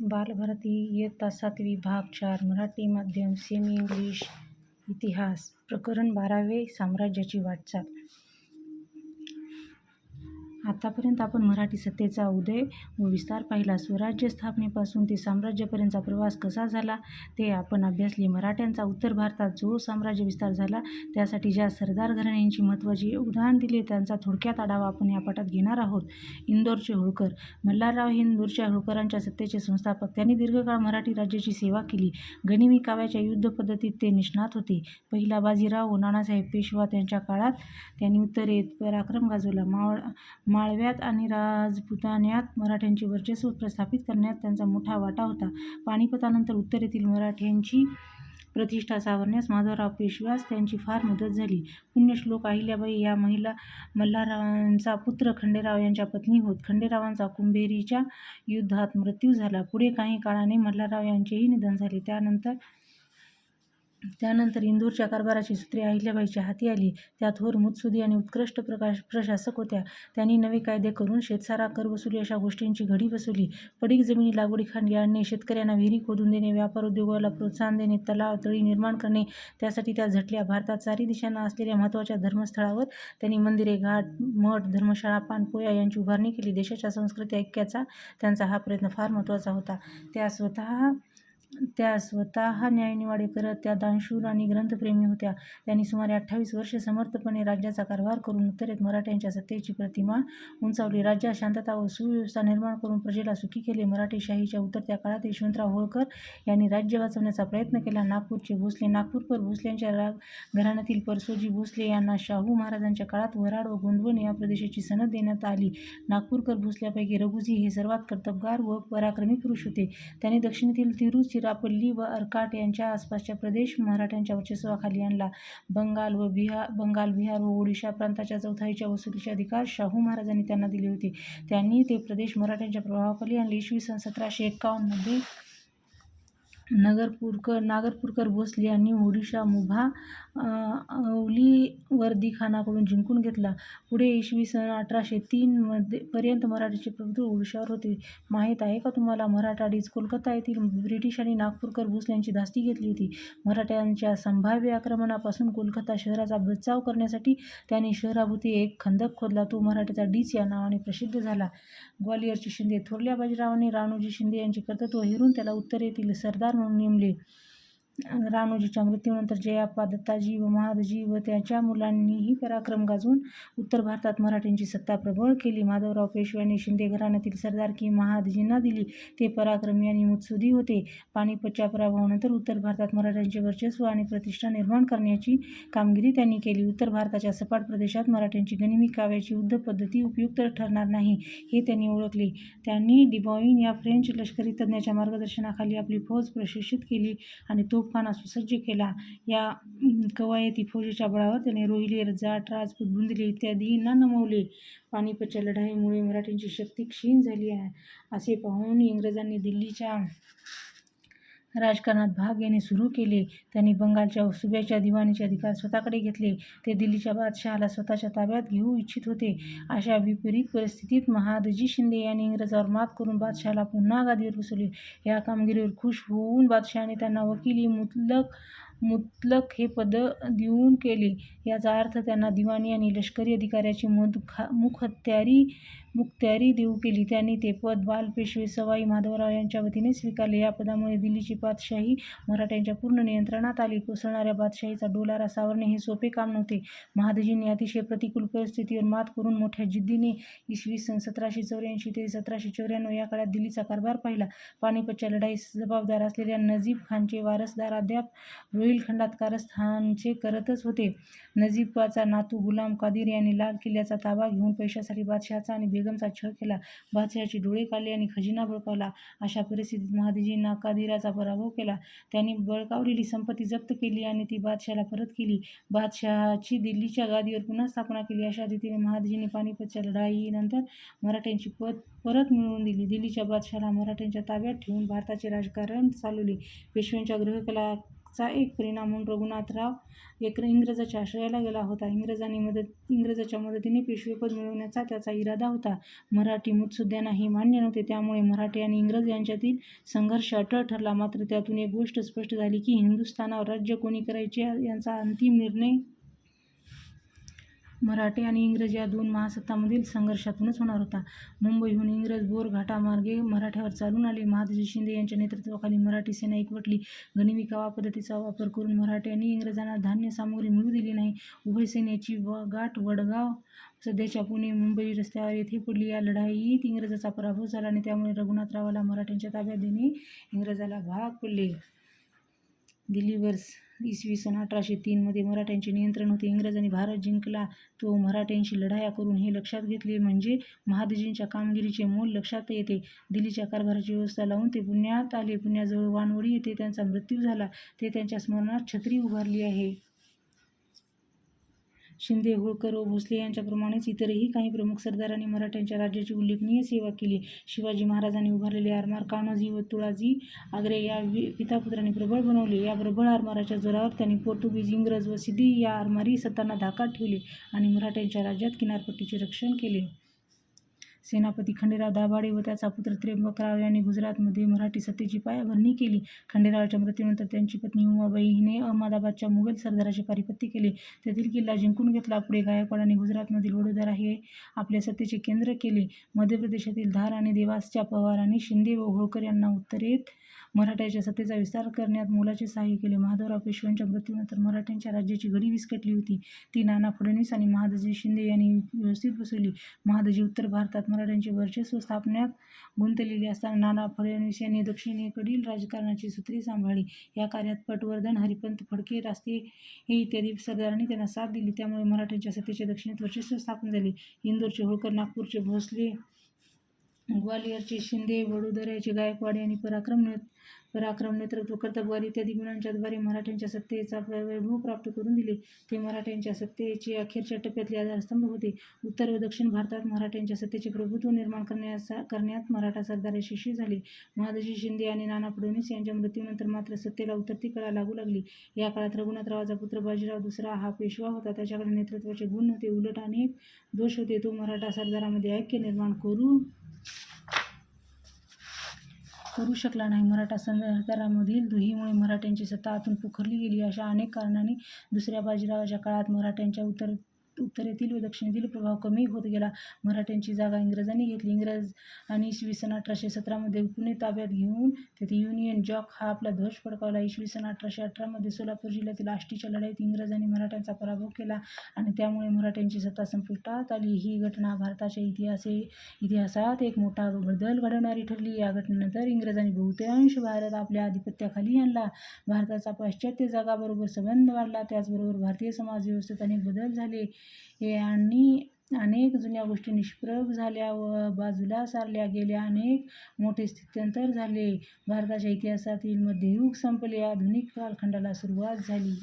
बालभारती इयत्ता सातवी भाग चार मराठी माध्यम सेमी इंग्लिश इतिहास प्रकरण बारावे साम्राज्याची वाटचाल. आतापर्यंत आपण मराठी सत्तेचा उदय व विस्तार पाहिला. स्वराज्य स्थापनेपासून ते साम्राज्यापर्यंतचा प्रवास कसा झाला ते आपण अभ्यासले. मराठ्यांचा उत्तर भारतात जो साम्राज्य विस्तार झाला त्यासाठी ज्या सरदार घराण्यांची महत्त्वाची उदाहरण दिले त्यांचा थोडक्यात आढावा आपण या पाठात घेणार आहोत. इंदोरचे होळकर मल्हारराव हे इंदोरच्या होळकरांच्या सत्तेचे संस्थापक. त्यांनी दीर्घकाळ मराठी राज्याची सेवा केली. गणिमी काव्याच्या युद्ध पद्धतीत ते निष्णात होते. पहिला बाजीराव व नानासाहेब पेशवा त्यांच्या काळात त्यांनी उत्तरेत पराक्रम गाजवला. मावळ माळव्यात आणि राजपुतान्यात मराठ्यांचे वर्चस्व प्रस्थापित करण्यात त्यांचा मोठा वाटा होता. पानिपतानंतर उत्तरेतील मराठ्यांची प्रतिष्ठा सावरण्यास माधवराव पेशव्यास त्यांची फार मदत झाली. पुण्यश्लोक अहिल्याबाई या महिला मल्हाररावांचा पुत्र खंडेराव यांच्या पत्नी होत. खंडेरावांचा कुंभेरीच्या युद्धात मृत्यू झाला. पुढे काही काळाने मल्हारराव यांचेही निधन झाले. त्यानंतर त्यानंतर इंदूरच्या कारभाराची सूत्रे अहिल्याबाईच्या हाती आली. त्या थोर मुत्सुदी आणि उत्कृष्ट प्रकाश प्रशासक होत्या. त्यांनी नवे कायदे करून शेतसारा कर वसुली अशा गोष्टींची घडी बसवली. पडीक जमिनी लागवडीखाली आणणे शेतकऱ्यांना विहिरी खोदून देणे व्यापार उद्योगाला प्रोत्साहन देणे तलाव तळी निर्माण करणे त्यासाठी त्या झटल्या भारतात चारी दिशांना असलेल्या महत्त्वाच्या धर्मस्थळावर त्यांनी मंदिरे घाट मठ धर्मशाळा पानपोया यांची उभारणी केली. देशाच्या संस्कृती ऐक्याचा त्यांचा हा प्रयत्न फार महत्त्वाचा होता. त्या स्वतः त्या स्वतः न्यायनिवाडे करत त्या दानशूर आणि ग्रंथप्रेमी होत्या. त्यांनी सुमारे अठ्ठावीस वर्षे समर्थपणे राज्याचा कारभार करून उत्तरेत मराठ्यांच्या सत्तेची प्रतिमा उंचावली. राज्यात शांतता व सुव्यवस्था निर्माण करून प्रजेला सुखी केले. मराठेशाहीच्या उतरत्या काळात यशवंतराव होळकर यांनी राज्य वाचवण्याचा प्रयत्न केला. नागपूरचे भोसले नागपूरकर भोसल्यांच्या राग घराण्यातील परसोजी भोसले यांना शाहू महाराजांच्या काळात वराड व गोंदवण या प्रदेशाची सनद देण्यात आली. नागपूरकर भोसल्यापैकी रघुजी हे सर्वात कर्तबगार व पराक्रमी पुरुष होते. त्यांनी दक्षिणेतील तिरुचिर चिरापल्ली व अर्काट यांच्या आसपासच्या प्रदेश मराठ्यांच्या वर्चस्वाखाली आणला. बंगाल व बिहार बंगाल बिहार व ओडिशा प्रांताच्या चौथाईच्या वसुलीचे अधिकार शाहू महाराजांनी त्यांना दिले होते. त्यांनी ते प्रदेश मराठ्यांच्या प्रभावाखाली आणले. इसवी सन सतराशे एक्कावन्नमध्ये नगरपूरकर नागरपूरकर भोसले यांनी ओडिशा मुभा वर्दी खानाकडून जिंकून घेतला. पुढे इसवी सन अठराशे तीनमध्ये पर्यंत मराठीचे प्रभुत्व ओडिशावर होते. माहीत आहे का तुम्हाला? मराठाडीज कोलकाता येथील ब्रिटिशांनी नागपूरकर भोसल्यांची धास्ती घेतली होती. मराठ्यांच्या संभाव्य आक्रमणापासून कोलकाता शहराचा बचाव करण्यासाठी त्यांनी शहराभोवती एक खंदक खोदला. तो मराठीचा डीच या नावाने प्रसिद्ध झाला. ग्वालियरचे शिंदे थोरल्या बाजीरावांनी राणूजी शिंदे यांचे कर्तृत्व हिरून त्याला उत्तरेतील सरदार म्हणून नेमले. रानोजीच्या मृत्यूनंतर जयाप्पा दत्ताजी व महादजी व त्याच्या मुलांनीही पराक्रम गाजवून उत्तर भारतात मराठ्यांची सत्ता प्रबळ केली. माधवराव पेशव्यांनी शिंदे घराण्यातील सरदारकी महादजींना दिली. ते पराक्रमी आणि मुत्सुदी होते. पानिपतच्या पराभवानंतर उत्तर भारतात मराठ्यांचे वर्चस्व आणि प्रतिष्ठा निर्माण करण्याची कामगिरी त्यांनी केली. उत्तर भारताच्या सपाट प्रदेशात मराठ्यांची गनिमी काव्याची युद्ध पद्धती उपयुक्त ठरणार नाही हे त्यांनी ओळखले. त्यांनी डिबॉईन या फ्रेंच लष्करी तज्ज्ञाच्या मार्गदर्शनाखाली आपली फौज प्रशिक्षित केली आणि तो तोफखाना सुसज्ज केला या कवायती फौजेच्या बळावर त्याने रोहिले जाट राजपूत बुंदले इत्यादींना नमवले. पानिपतच्या लढाईमुळे मराठ्यांची शक्ती क्षीण झाली आहे. असे पाहून इंग्रजांनी दिल्लीच्या राजकारणात भाग घेणे सुरू केले. त्यांनी बंगालच्या सुब्याच्या दिवाणीचे अधिकार स्वतःकडे घेतले. ते दिल्लीच्या बादशहाला स्वतःच्या ताब्यात घेऊ इच्छित होते. अशा विपरीत परिस्थितीत महादजी शिंदे यांनी इंग्रजावर मात करून बादशहाला पुन्हा गादीवर बसवले. या कामगिरीवर खुश होऊन बादशहाने त्यांना वकिली मुतलक मुतलक हे पद देऊन केले. याचा अर्थ त्यांना दिवाणी आणि लष्करी अधिकाऱ्याची मुखा मुखत्यारी मुक्त्यारी देऊ केली. त्यांनी ते पद बालपेशवे सवाई माधवराव यांच्या वतीने स्वीकारले. या पदामुळे दिल्लीची बादशाही मराठ्यांच्या पूर्ण नियंत्रणात आली. कोसळणाऱ्या बादशाहीचा डोलारा सावरणे हे सोपे काम नव्हते. महादजींनी अतिशय प्रतिकूल परिस्थितीवर मात करून मोठ्या जिद्दीने इसवी सन सतराशे चौऱ्याऐंशी ते सतराशे चौऱ्याण्णव या काळात दिल्लीचा कारभार पाहिला. पानिपतच्या लढाईस जबाबदार असलेल्या नजीब खानचे वारसदार अद्याप रोहिलखंडात कारस्थानचे करतच होते. नजीबाचा नातू गुलाम कादिर यांनी लाल किल्ल्याचा ताबा घेऊन पैशासाठी बादशहाचा आणि बेगमचा छळ केला. बादशहाचे डोळे काढले आणि खजिना बळकावला. अशा परिस्थितीत महादेजींना कादिराचा पराभव केला. त्यांनी बळकावलेली संपत्ती जप्त केली आणि ती बादशहाला परत केली. बादशहाची दिल्लीच्या गादीवर पुन्हा स्थापना केली. अशा रीतीने महादेजींनी पानिपतच्या लढाईनंतर मराठ्यांची पद परत मिळवून दिली. दिल्लीच्या बादशहाला मराठ्यांच्या ताब्यात ठेवून भारताचे राजकारण चालवले. पेशव्यांच्या ग्रहकला चा एक परिणाम म्हणून रघुनाथराव एक इंग्रजाच्या आश्रयाला गेला होता. इंग्रजांनी मदत इंग्रजाच्या मदतीने पेशवेपद मिळवण्याचा त्याचा इरादा होता. मराठी मुत्सुद्यांनाही मान्य नव्हते. त्यामुळे मराठी आणि इंग्रज यांच्यातील संघर्ष अटळ ठरला. मात्र त्यातून एक गोष्ट स्पष्ट झाली की हिंदुस्थानावर राज्य कोणी करायचे यांचा अंतिम निर्णय मराठी आणि इंग्रज या दोन महासत्तांमधील संघर्षातूनच होणार होता. मुंबईहून इंग्रज बोरघाटामार्गे मराठ्यावर चालून आले. महादजी शिंदे यांच्या नेतृत्वाखाली मराठी सेना एकवटली. गनिमी पद्धतीचा वापर करून मराठ्यांनी इंग्रजांना धान्य सामग्री मिळू दिली नाही. उभय सेनेची व गाठ वडगाव सध्याच्या पुणे मुंबई रस्त्यावर येथे पडली. या लढाईत इंग्रजाचा पराभव झाला आणि त्यामुळे रघुनाथरावाला मराठ्यांच्या ताब्यात देणे इंग्रजाला भाग पडले. दिल्लीवर इसवी सन अठराशे तीनमध्ये मराठ्यांचे नियंत्रण होते. इंग्रजांनी भारत जिंकला. तो मराठ्यांशी लढाया करून हे लक्षात घेतले म्हणजे महादजींच्या कामगिरीचे मोल लक्षात येते. दिल्लीच्या कारभाराची व्यवस्था लावून ते पुण्यात आले. पुण्याजवळ वानवडी येथे त्यांचा मृत्यू झाला. ते त्यांच्या स्मरणात छत्री उभारली आहे. शिंदे होळकर व भोसले यांच्याप्रमाणेच इतरही काही प्रमुख सरदारांनी मराठ्यांच्या राज्याची उल्लेखनीय सेवा केली. शिवाजी महाराजांनी उभारलेले आरमार कान्होजी व तुळाजी आग्रे या पितापुत्रांनी प्रबळ बनवले. या प्रबळ आरमाराच्या जोरावर त्यांनी पोर्तुगीज इंग्रज व सिद्धी या आरमारी सत्तांना धाकात ठेवले आणि मराठ्यांच्या राज्यात किनारपट्टीचे रक्षण केले. सेनापती खंडेराव दाभाडे व त्याचा पुत्र त्र्यंबकराव यांनी गुजरातमध्ये मराठी सत्तेची पायाभरणी केली. खंडेरावाच्या मृत्यूनंतर त्यांची पत्नी उमाबाई हिने अहमदाबादच्या मुघल सरदाराचे पारिपत्य केले. तेथील किल्ला जिंकून घेतला. पुढे गायकवाडाने गुजरातमधील वडोदरा हे आपल्या सत्तेचे केंद्र केले. मध्य प्रदेशातील धार आणि देवासच्या पवारांनी शिंदे व होळकर यांना उत्तरेत मराठ्याच्या सत्तेचा विस्तार करण्यात मोलाचे सहाय्य केले. महादेवराव पेशव्यांच्या मृत्यूनंतर मराठ्यांच्या राज्याची घडी विस्कटली होती. ती नाना फडणवीस आणि महादजी शिंदे यांनी व्यवस्थित बसवली. महादजी उत्तर भारतात मराठ्यांचे वर्चस्व स्थापण्यात गुंतलेले असताना नाना फडणवीस यांनी दक्षिणेकडील राजकारणाची सूत्रे सांभाळली. या कार्यात पटवर्धन हरिपंत फडके रास्ते हे इत्यादी सरदारांनी त्यांना साथ दिली. त्यामुळे मराठ्यांच्या सत्तेचे दक्षिणेत वर्चस्व स्थापन झाले. इंदोरचे होळकर नागपूरचे भोसले ग्वालियरचे शिंदे वडोदऱ्याचे गायकवाड यांनी पराक्रम ने पराक्रम नेतृत्व कर्तबगारी इत्यादी गुणांच्याद्वारे मराठ्यांच्या सत्तेचा वैभव प्राप्त करून दिले. ते मराठ्यांच्या सत्तेचे अखेरच्या टप्प्यातले आधारस्तंभ होते. उत्तर व दक्षिण भारतात मराठ्यांच्या सत्तेचे प्रभुत्व निर्माण करण्याचा करण्यात मराठा सरदार यशस्वी झाले. महादजी शिंदे आणि नाना फडणवीस यांच्या मृत्यूनंतर मात्र सत्तेला उतरती कळा लागू लागली. या काळात रघुनाथरावाचा पुत्र बाजीराव दुसरा हा पेशवा होता. त्याच्याकडे नेतृत्वाचे गुण होते. उलट अनेक दोष होते. तो मराठा सरदारामध्ये ऐक्य निर्माण करू करू शकला नाही. मराठा सरदारामधील दुहीमुळे मराठ्यांची सत्ता आतून पोखरली गेली. अशा अनेक कारणांनी दुसऱ्या बाजीरावाच्या काळात मराठ्यांच्या उत्तर उत्तरेतील व दक्षिणेतील प्रभाव कमी होत गेला. मराठ्यांची जागा इंग्रजांनी घेतली. इंग्रज आणि इसवी सन अठराशे सतरामध्ये पुणे ताब्यात घेऊन तेथे युनियन जॉक हा आपला ध्वज फडकावला. इसवी सन अठराशे अठरामध्ये सोलापूर जिल्ह्यातील आष्टीच्या लढाईत इंग्रजांनी मराठ्यांचा पराभव केला आणि त्यामुळे मराठ्यांची सत्ता संपुष्टात आली. ही घटना भारताच्या इतिहासे इतिहासात एक मोठा बदल घडवणारी ठरली. या घटनेनंतर इंग्रजांनी बहुतांश भारत आपल्या आधिपत्याखाली आणला. भारताचा पाश्चात्य जगाबरोबर संबंध वाढला. त्याचबरोबर भारतीय समाज व्यवस्थेत अनेक बदल झाले. आणि अनेक जुन्या गोष्टी निष्प्रभ झाल्या व बाजूला सारल्या गेल्या अनेक मोठे स्थित्यंतर झाले. भारताच्या इतिहासातील मध्ययुग संपले आधुनिक कालखंडाला सुरुवात झाली.